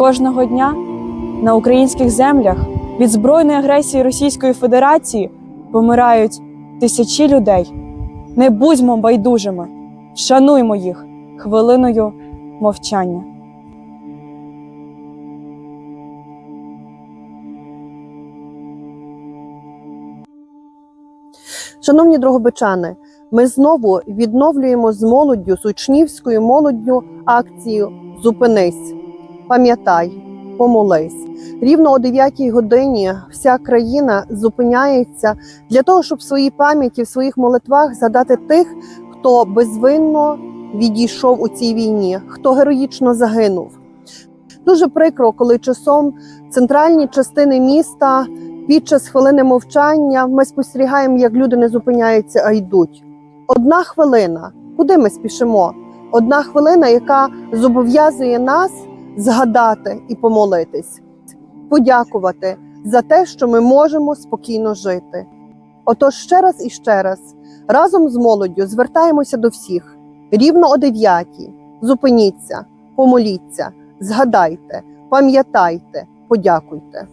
кожного дня на українських землях від збройної агресії Російської Федерації помирають тисячі людей. Не будьмо байдужими, вшануймо їх хвилиною мовчання. Шановні дрогобичани, ми знову відновлюємо з молоддю, з учнівською молоддю акцію Зупинись, пам'ятай, помолись. Рівно о 9 годині вся країна зупиняється для того, щоб в своїй пам'яті, в своїх молитвах згадати тих, хто безвинно відійшов у цій війні, хто героїчно загинув. Дуже прикро, коли часом центральні частини міста під час хвилини мовчання ми спостерігаємо, як люди не зупиняються, а йдуть. Одна хвилина. Куди ми спішимо? Одна хвилина, яка зобов'язує нас згадати і помолитись, подякувати за те, що ми можемо спокійно жити. Отож, ще раз і ще раз, разом з молоддю звертаємося до всіх рівно о дев'ятій. Зупиніться, помоліться, згадайте, пам'ятайте, подякуйте.